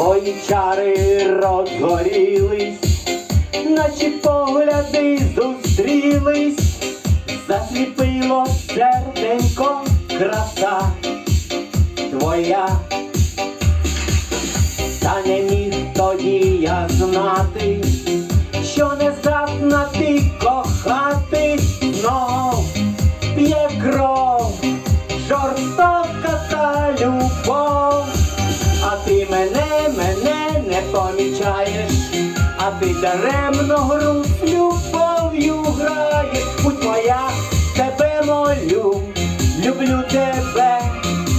Твої чари розгорілись, наші погляди зустрілись, засліпило серденько краса. Твоя, помічаєш, а ти даремно гру з любов'ю граєш, будь моя, тебе молю, люблю тебе,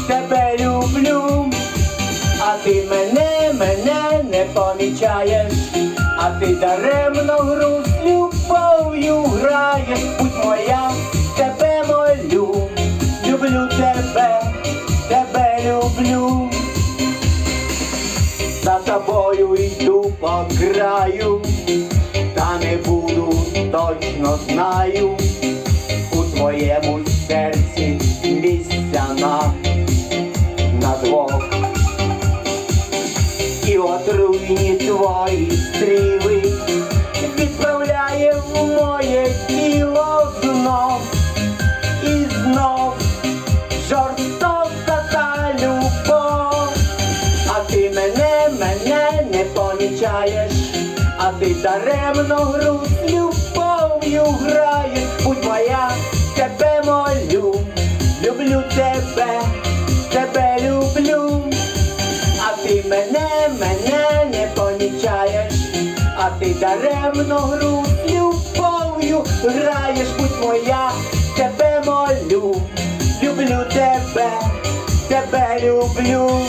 тебе люблю, а ти мене, мене не помічаєш, а ти даремно гру з любов'ю граєш, будь моя, тебе молю, люблю тебе, тебе люблю. По краю, та не буду, точно знаю, у твоєму серці місця на, на двох. І отруйні твої стріли помічаєш, а ти даремно гру з любов'ю граєш, будь моя, тебе молю, люблю тебе, тебе люблю, а ти мене, мене не помічаєш, а ти даремно гру з любов'ю граєш, будь моя, тебе молю, люблю тебе, тебе люблю.